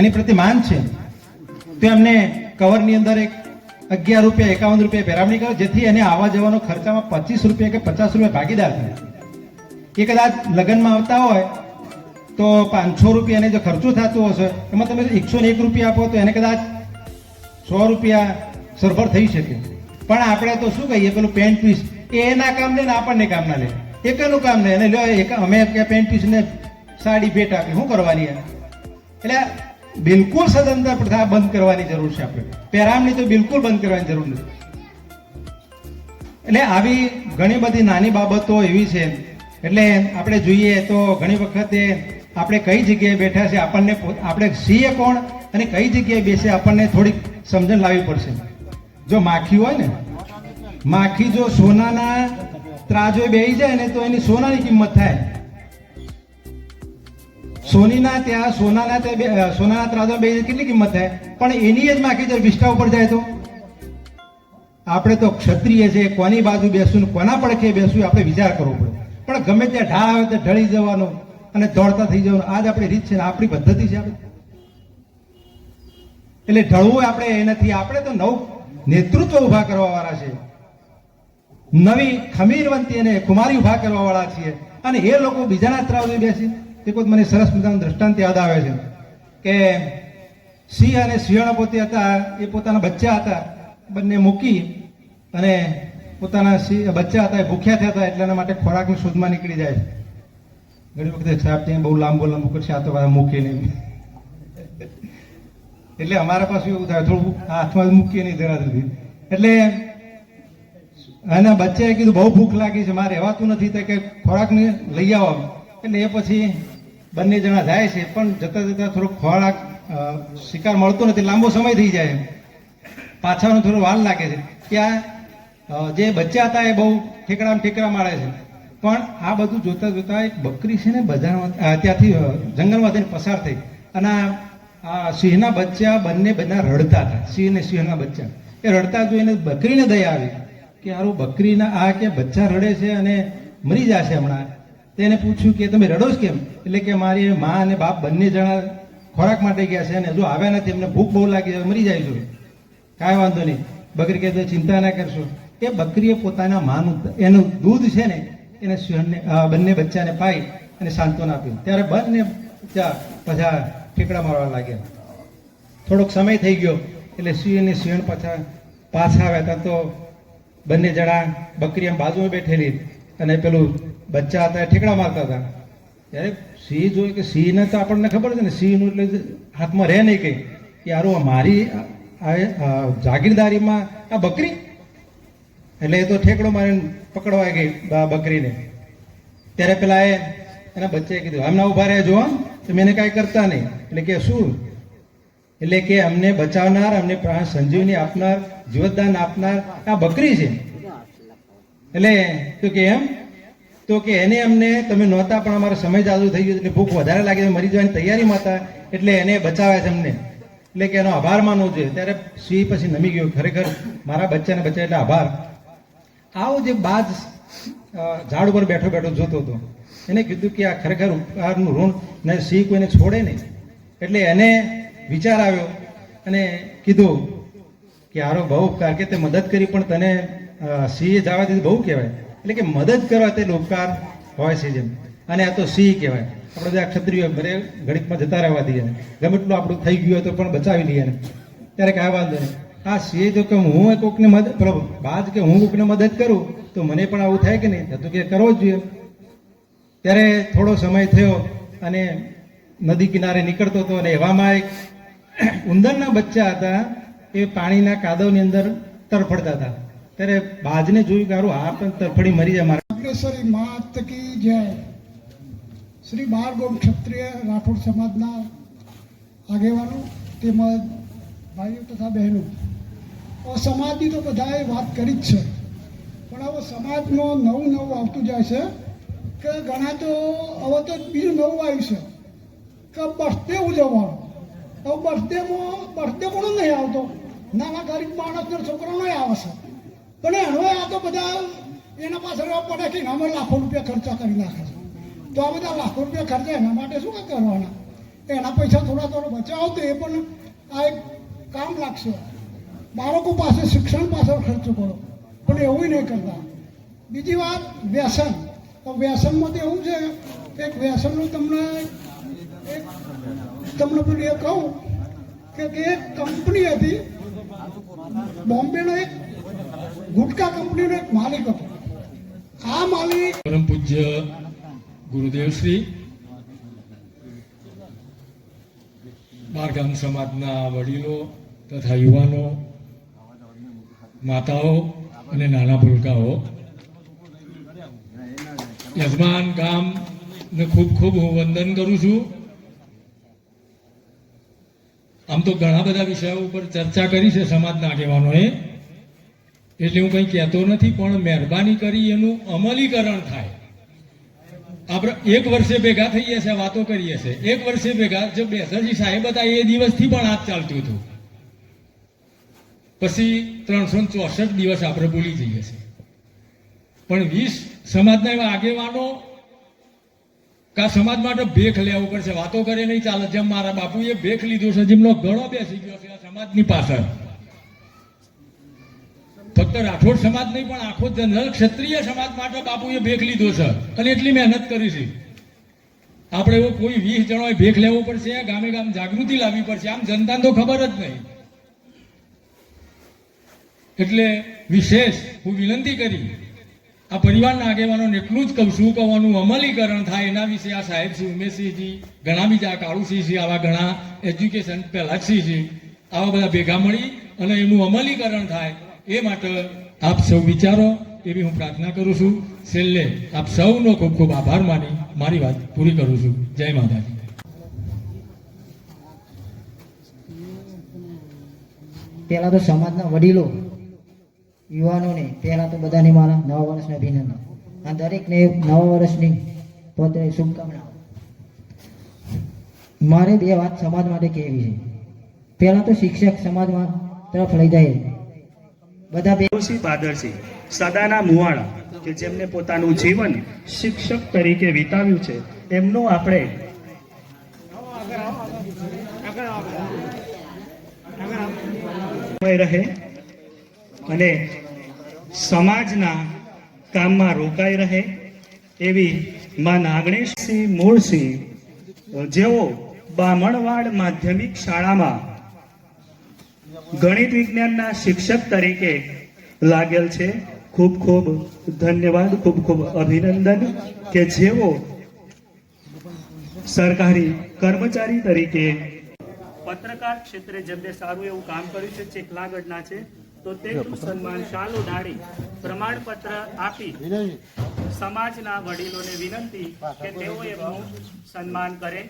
એની પ્રત્યે માન છે. તો એમને કવરની અંદર એક અગિયાર રૂપિયા, એકાવન રૂપિયા ભેરામણી કરો, જેથી એને આવવા જવાનો ખર્ચામાં પચીસ રૂપિયા કે પચાસ રૂપિયા ભાગીદાર થાય. એ કદાચ લગ્નમાં આવતા હોય, તો પાંચસો રૂપિયા એને જો ખર્ચો થતો હશે, એમાં તમે એકસો ને એક રૂપિયા આપો, તો એને કદાચ સો રૂપિયા સરભર થઈ શકે. પણ આપણે તો શું કહીએ, પેલું પેન્ટ પીસ એ એના કામ લે ને આપણને કામ ના લે. એકનું કામ લે અને લ્યો અમે પેન્ટ પીસને સાડી ભેટ આપી, શું કરવાની એટલે બિલકુલ સદંતર પ્રથા બંધ કરવાની જરૂર છે આપણે. પેરામણી તો બિલકુલ બંધ કરવાની જરૂર નથી. એટલે આવી ઘણી બધી નાની બાબતો એવી છે. એટલે આપણે જોઈએ તો ઘણી વખતે આપણે કઈ જગ્યાએ બેઠા છે આપણને આપણે છીએ કોણ અને કઈ જગ્યાએ બેસે આપણને થોડીક સમજણ લાવવી પડશે. જો માખી હોય ને, માખી જો સોનાના ત્રાજો બેસી જાય ને તો એની સોનાની કિંમત થાય. સોનીના ત્યાં, સોનાના ત્યાં સોનાના ત્રાજા બે કેટલી કિંમત થાય? પણ એની જ માખી જો વિષ્ઠા ઉપર જાય તો? આપણે તો ક્ષત્રિય છે, કોની બાજુ બેસું ને કોના પડખે બેસવું આપણે વિચાર કરવો પડે. પણ ગમે ત્યાં ઢાળ આવે તો ઢળી જવાનો અને દોડતા થઈ જવાનું, આ જ આપણી રીત છે ને આપણી પદ્ધતિ છે આપણે. એટલે ઢળવું આપણે એ નથી, આપણે તો નવ નેતૃત્વ ઊભા કરવા વાળા છે. નવી ખમીરવંતી અને કુમારી ઊભા કરવા વાળા છીએ. અને એ લોકો બીજાના ત્રાવજે બેસી એક વખત મને સરસ મજાનું દ્રષ્ટાંત યાદ આવે છે કે સિંહ અને સિંહણ પોતે હતા, એ પોતાના બચ્ચા હતા, બંને મૂકી અને પોતાના સિંહ, બચ્ચા હતા, એ ભૂખ્યા થયા હતા, એટલે એના માટે ખોરાકની શોધમાં નીકળી જાય છે. ઘણી વખતે સાહેબ ત્યાં બહુ લાંબો લાંબો કરશે, આ તો બધા મૂકે નહીં. એટલે અમારા પાસે એવું થાય થોડું હાથમાં મૂકીએ નહીં જરા એટલે એના બચ્ચાએ કીધું, બહુ ભૂખ લાગી છે, મારે રહેવાતું નથી, તે કે ખોરાકને લઈ આવો. એટલે એ પછી બંને જણા જાય છે, પણ જતા જતા થોડો ખોરાક શિકાર મળતો નથી, લાંબો સમય થઈ જાય પાછળનો થોડો વાર લાગે છે. ત્યાં જે બચ્ચા હતા એ બહુ ઠેકડામાં ઠેકડા મારે છે. પણ આ બધું જોતા જોતા એક બકરી છે ને બજારમાં ત્યાંથી જંગલમાંથી પસાર થઈ. અને આ સિંહના બચ્ચા બંને બધા રડતા હતા, સિંહ ને સિંહના બચ્ચા. એ રડતા જોઈને બકરીને દયા આવી. કે આરો બકરીના આ કે બચ્ચા રડે છે અને મરી જશે હમણાં. તેને પૂછ્યું કે, તમે રડો જ કેમ? એટલે કે, મારી મા અને બાપ બંને જણા ખોરાક માટે ગયા છે અને હજુ આવ્યા નથી. એમને ભૂખ બહુ લાગી મરી જાય છે. કાંઈ વાંધો નહીં. બકરી કહે તો ચિંતા ના કરશો. એ બકરીએ પોતાના માનું એનું દૂધ છે ને, એને બંને બચ્ચાને પાઈ અને સાંત્વના આપ્યું. ત્યારે બંને બચ્ચા પાછા ઠેકડા મારવા લાગ્યા. થોડોક સમય થઈ ગયો, એટલે સિંહ અને સિંહણ પાછા પાછા આવ્યા હતા. તો બંને જણા બકરી આમ બાજુમાં બેઠેલી અને પેલું બચ્ચા હતા એ ઠેકડા મારતા હતા. ત્યારે સિંહ જોયું કે સિંહને તો આપણને ખબર છે ને, સિંહનું એટલે હાથમાં રહે નહીં કંઈ. કે આ મારી જાગીરદારીમાં આ બકરી? એટલે એ તો ઠેકડો મારીને પકડવા ગઈ બકરીને. ત્યારે પેલા એ એના બચ્ચાએ કીધું હમણાં ઊભા રહ્યા જોવા તમે એને કાંઈ કરતા નહીં. એટલે કે, શું? એટલે કે, અમને બચાવનાર, અમને સંજીવની આપનાર, જીવતદાન આપનાર આ બકરી છે. એટલે તો કે, એમ? તો કે એને અમને તમે નહોતા, પણ અમારો સમય જાદુ થઈ ગયો એટલે ભૂખ વધારે લાગી મરી જવાની તૈયારીમાં હતા, એટલે એને બચાવ્યા છે અમને. એટલે કે એનો આભાર માનવો જોઈએ. ત્યારે સિંહ પછી નમી ગયો. ખરેખર મારા બચ્ચાને બચ્ચા એટલે આભાર. આવો જે બાજ ઝાડ ઉપર બેઠો બેઠો જોતો હતો. એને કીધું કે આ ખરેખર ઉપકારનું ઋણ ને સિંહ કોઈને છોડે નહીં. એટલે એને વિચાર આવ્યો અને કીધું કે આરો બહુ ઉપકાર કે તે મદદ કરી, પણ તને સિંહે જવા દીધું બહુ કહેવાય. એટલે કે મદદ કરવા તે લોકકાર હોય છે જેમ. અને આ તો સિંહ કહેવાય. આપણે બધા ક્ષત્રિયો ભરે ઘડીકમાં જતા રહેવા દઈએ. ગમે એટલું આપણું થઈ ગયું હોય તો પણ બચાવી લઈએ ત્યારે કાંઈ વાંધો નહીં. આ સિંહ જો કે હું કોકને મદદ પેલો બાદ કે હું કોકને મદદ કરું, તો મને પણ આવું થાય કે નહીં? તો કે કરવો જ જોઈએ. ત્યારે થોડો સમય થયો અને નદી કિનારે નીકળતો હતો અને એવામાં એક ઉંદરના બચ્ચા હતા. એ પાણીના કાદવની અંદર તરફડતા હતા. ત્યારે બાજને જોયું કે આ પણ તરફડી મરી જાય મારા. અગ્રેસરી માત કી જય. શ્રી બારગોમ ક્ષત્રિય રાઠોડ સમાજના આગેવાનો તેમજ ભાઈઓ તથા બહેનો. સમાજની તો બધાએ વાત કરી જ છે. પણ હવે સમાજમાં નવું નવું આવતું જાય છે કે ઘણા તો હવે તો બીજું નવું આવ્યું છે કે બર્થડે ઉજવવાનો. હવે બર્થડેમાં, બર્થડે પણ નહીં આવતો? નાના ગરીબ માણસના નહીં આવે છે. પણ એનો આ તો બધા એના પાછળ પડે કે અમે લાખો રૂપિયા ખર્ચા કરી નાખે છે. તો આ બધા લાખો રૂપિયા ખર્ચા એના માટે શું કરવાના? એના પૈસા થોડા થોડા બચાવો તો એ પણ આ એક કામ લાગશે. બાળકો પાસે શિક્ષણ પાછળ ખર્ચો કરો, પણ એવું નહીં કરતા. બીજી વાત, વ્યસન. તો વ્યસનમાં તો એવું છે કે વ્યસનનું તમને એક તમને પેલું એ કહું કે એક કંપની હતી બોમ્બેનો એક ગુટકા કંપનીનો એક માલિક હતો. આ માલિક પરમ પૂજ્ય ગુરુદેવ શ્રી બારગામ સમાજના વડીલો તથા યુવાનો, માતાઓ અને નાના ભૂલકાઓ. યજમાન ગામને ખૂબ ખૂબ હું વંદન કરું છું. આમ તો ઘણા બધા વિષયો ઉપર ચર્ચા કરી છે સમાજના આગેવાનોએ. એટલે હું કંઈ કહેતો નથી, પણ મહેરબાની કરી એનું અમલીકરણ થાય. આપણે એક વર્ષે ભેગા થઈએ છીએ વાતો કરીએ છીએ એક વર્ષે ભેગા, જો બેસરજી સાહેબ હતા, એ દિવસથી પણ આ ચાલતું હતું. પછી ત્રણસો ચોસઠ દિવસ આપણે ભૂલી જઈએ છીએ. પણ વીસ સમાજના એવા આગેવાનો કા સમાજ માટે ભેખ લેવું પડશે. વાતો કરે નહીં ચાલે. જેમ મારા બાપુએ ભેખ લીધો છે, જેમનો ગળો બેસી ગયો છે, આ સમાજની પાછળ. ફક્ત રાઠોડ સમાજ નહીં, પણ આખો જનરલ ક્ષત્રિય સમાજ માટે બાપુએ ભેખ લીધો છે. અને એટલી મહેનત કરી છે. આપણે એવો કોઈ વીસ જણોએ ભેખ લેવો પડશે, ગામે ગામ જાગૃતિ લાવવી પડશે. આમ જનતાને તો ખબર જ નહીં. એટલે વિશેષ હું વિનંતી કરી આ પરિવારના આગેવાનોને એટલું જ કહું શું કહવાનું અમલીકરણ થાય એના વિશે આ સાહેબસિંહ ઉમેશસિંહજી, ઘણા બીજા કાળુસિંહજી, આવા ઘણા એજ્યુકેશન પહેલાસિંહજી આવા બધા ભેગા મળી અને એનું અમલીકરણ થાય એ માટે આપ સૌ વિચારો એવી હું પ્રાર્થના કરું છું. છેલ્લે આપ સૌનો ખૂબ ખૂબ આભાર માની મારી વાત પૂરી કરું છું. જય માતાજી. પહેલાં તો સમાજના વડીલો યુવાનોને પહેલાં તો બધાને મારા નવા વર્ષના અભિનંદન. આ દરેકને નવા વર્ષની પોતે શુભકામનાઓ. મારે બે વાત સમાજ માટે કહેવી છે. પહેલાં તો શિક્ષક સમાજમાં તરફ લઈ જાય. બધા બે ઋષિ બાદરસિંહ સદાના મુવાણા કે જેમને પોતાનું જીવન શિક્ષક તરીકે વિતાવ્યું છે, એમનું આપણે રહે. અને સમાજના કામમાં રોકાઈ રહે એવી માં નાગણેશસિંહ મૂળસિંહ જેઓ બામણવાડ માધ્યમિક શાળામાં ગણિત વિજ્ઞાનના શિક્ષક તરીકે લાગેલ છે. ખૂબ ખૂબ ધન્યવાદ, ખૂબ ખૂબ અભિનંદન કે જેઓ સરકારી કર્મચારી તરીકે પત્રકાર ક્ષેત્રે જેમને સારું એવું કામ કર્યું છે ચેખલાગઢના છે. તો તેટલું સન્માન શાલ ઉડાડી પ્રમાણપત્ર આપી સમાજના વડીલોને વિનંતી કે તેઓ એમનું સન્માન કરે.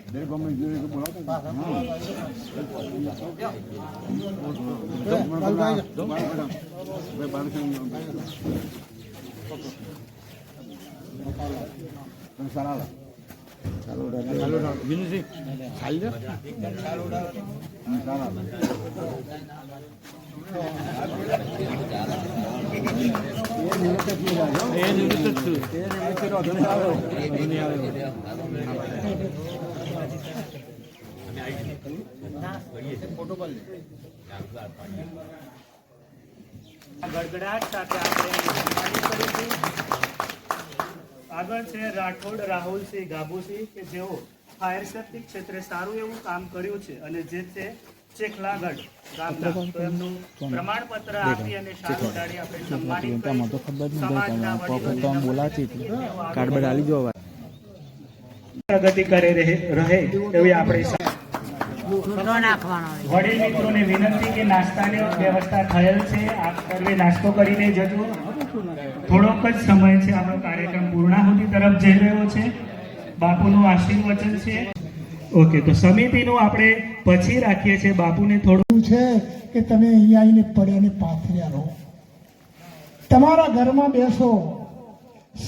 ગડગડાટ સાથે આપણે એની સન્માનિત કરીશું. આગળ છે રાઠોડ રાહુલસિંહ ગાભુસિંહ કે જેઓ ફાયર સેફ્ટી ક્ષેત્રે સારું એવું કામ કર્યું છે અને જે છે ચેખલાગઢ ગામના. તો એમનું પ્રમાણપત્ર આપી અને શાલ ઉડાડી આપણે સન્માનિત કરીશું. સમાજના વડીલોને કાર્ડ ડાલી જો પ્રગતિ કરે રહે રહે એવી આપણે વડીલ મિત્રોને વિનંતી કે નાસ્તાની વ્યવસ્થા થયેલ છે. આપ સર્વે નાસ્તો કરીને જજો. થોડોક જ સમય છે. આપણો કાર્યક્રમ પૂર્ણાહુતિ તરફ જઈ રહ્યો છે. બાપુનું આશીર્વચન છે. ઓકે તો સમિતિનું આપણે પછી રાખીએ છીએ. બાપુને થોડું છે કે તમે અહીંયા આવીને પડ્યા ને પાથર્યા રહો. તમારા ઘરમાં બેસો.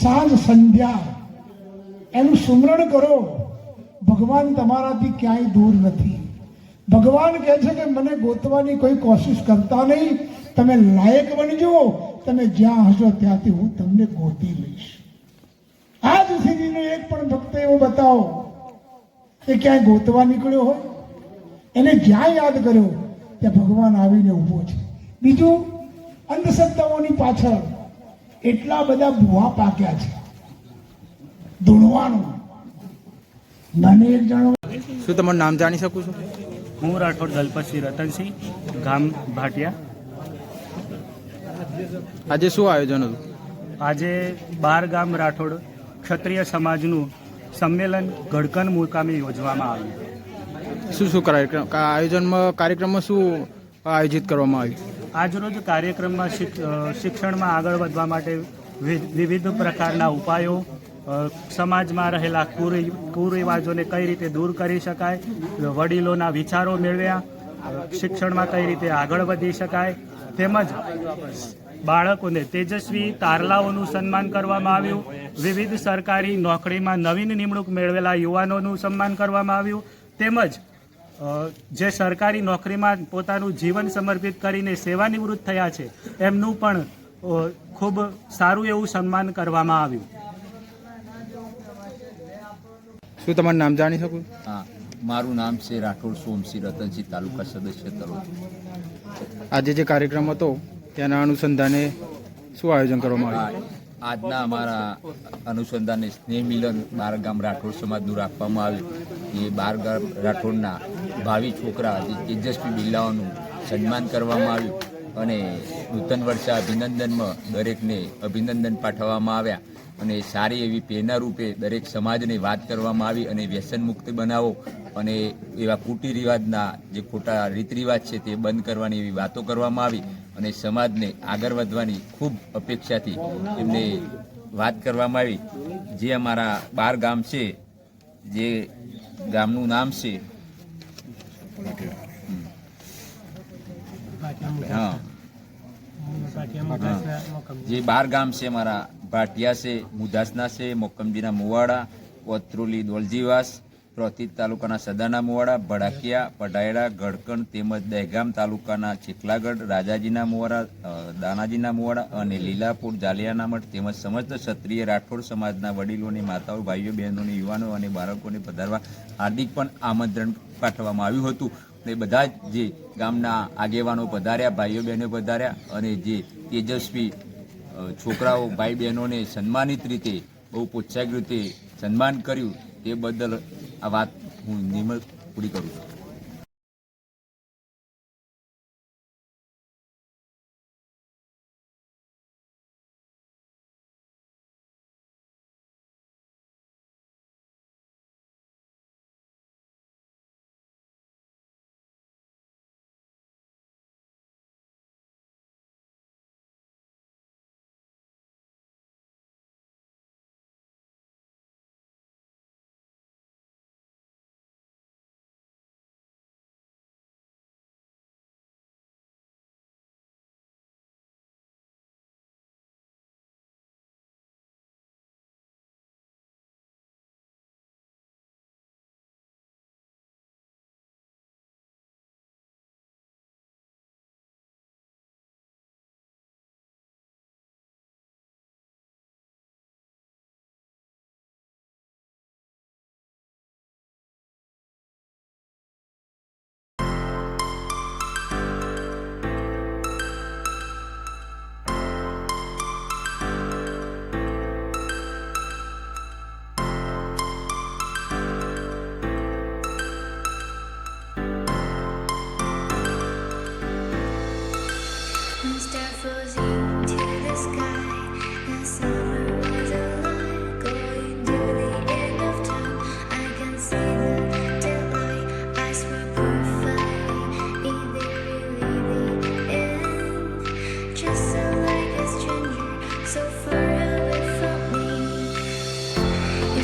સાંજ સંધ્યા. એનું સુમરણ કરો. ભગવાન તમારાથી ક્યાંય દૂર નથી. ભગવાન કહે છે કે મને ગોતવાની કોઈ કોશિશ કરતા નહીં. તમે લાયક બનજો. તમે જ્યાં હશો ત્યાંથી હું તમને ગોતી લઈશ. આજ સુધીનો એક પણ ભક્ત એવો બતાવો એ ક્યાંય ગોતવા નીકળ્યો હોય એને જ્યાં યાદ કર્યો ત્યાં ભગવાન આવીને ઊભો છે. બીજું અંધશ્રદ્ધાઓની પાછળ એટલા બધા ભૂવા પાક્યા છે. ધૂણવાનું. મને એક જણો શું તમારું નામ જાણી શકું છું? હું રાઠોડ દલપતસિંહ રતનસિંહ ગામ ભાટિયા. આજે શું આયોજન હતું? આજે બાર ગામ રાઠોડ ક્ષત્રિય સમાજનું સંમેલન ગડકન મુકામે યોજવામાં આવ્યું. શું શું કાર્યક્રમ આયોજનમાં કાર્યક્રમમાં શું આયોજિત કરવામાં આવ્યું? આજરોજ કાર્યક્રમમાં શિક્ષણમાં આગળ વધવા માટે વિવિધ પ્રકારના ઉપાયો સમાજમાં રહેલા કુરિ- કુરિવાજોને કઈ રીતે દૂર કરી શકાય વડીલોના વિચારો મેળવ્યા શિક્ષણમાં કઈ રીતે આગળ વધી શકાય તેમજ બાળકોને તેજસ્વી તારલાઓનું સન્માન કરવામાં આવ્યું. વિવિધ સરકારી નોકરીમાં નવીન નિમણૂક મેળવેલા યુવાનોનું સન્માન કરવામાં આવ્યું. તેમજ જે સરકારી નોકરીમાં પોતાનું જીવન સમર્પિત કરીને સેવાનિવૃત્ત થયા છે એમનું પણ ખૂબ સારું એવું સન્માન કરવામાં આવ્યું. શું તમારું નામ જાણી શકું? હા મારું નામ છે રાઠોડ સોમસિંહ રતનસિંહ તાલુકા સદસ્ય તલોદ આજે જે કાર્યક્રમ હતો તેના અનુસંધાને શું આયોજન કરવામાં આવ્યું? આજના અમારા અનુસંધાને સ્નેહ મિલન બાર ગામ રાઠોડ સમાજનું રાખવામાં આવ્યું એ બાર ગામ રાઠોડના ભાવિ છોકરા તેજસ્વી બિરલાઓનું સન્માન કરવામાં આવ્યું અને નૂતન વર્ષા અભિનંદનમાં દરેકને અભિનંદન પાઠવવામાં આવ્યા. અને સારી એવી પ્રેરણા રૂપે દરેક સમાજને વાત કરવામાં આવી અને વ્યસન મુક્ત બનાવો અને એવા કુટી રિવાજના જે ખોટા રીત રિવાજ છે તે બંધ કરવાની એવી વાતો કરવામાં આવી. અને સમાજને આગળ વધવાની ખૂબ અપેક્ષાથી એમને વાત કરવામાં આવી જે અમારા બાર ગામ છે, જે ગામનું નામ છે હા. જે બાર ગામ છે મારા ભાટિયા છે મુદાસના છે મોકમજીના મુવાડા, કોત્રોલી દોલજીવાસ પ્રોતિત તાલુકાના સદાના મુવાડા, ભડાકિયા, પઢાયડા ગડકણ તેમજ દહેગામ તાલુકાના ચીખલાગઢ, રાજાજીના મુવાડા દાનાજીના મુવાડા અને લીલાપુર, જાલિયાના મઠ તેમજ સમસ્ત ક્ષત્રિય રાઠોડ સમાજના વડીલોની માતાઓ, ભાઈઓ, બહેનોને, યુવાનો અને બાળકોને પધારવા હાર્દિક પણ આમંત્રણ પાઠવવામાં આવ્યું હતું. અને બધા જ જે ગામના આગેવાનો પધાર્યા, ભાઈઓ, બહેનો પધાર્યા અને જે તેજસ્વી છોકરાઓ, ભાઈ, બહેનોને સન્માનિત રીતે, બહુ પ્રોત્સાહિત રીતે સન્માન કર્યું તે બદલ આ વાત હું નિમળ પૂરી કરું છું.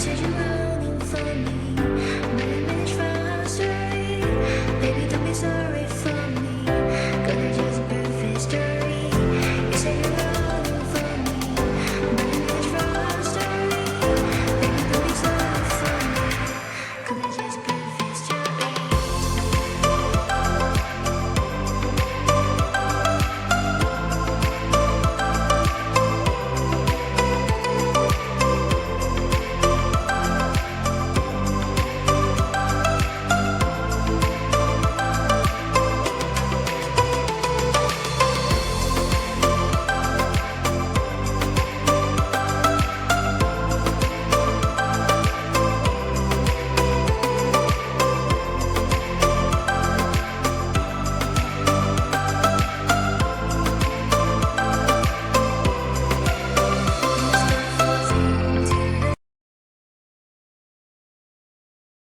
谁去问？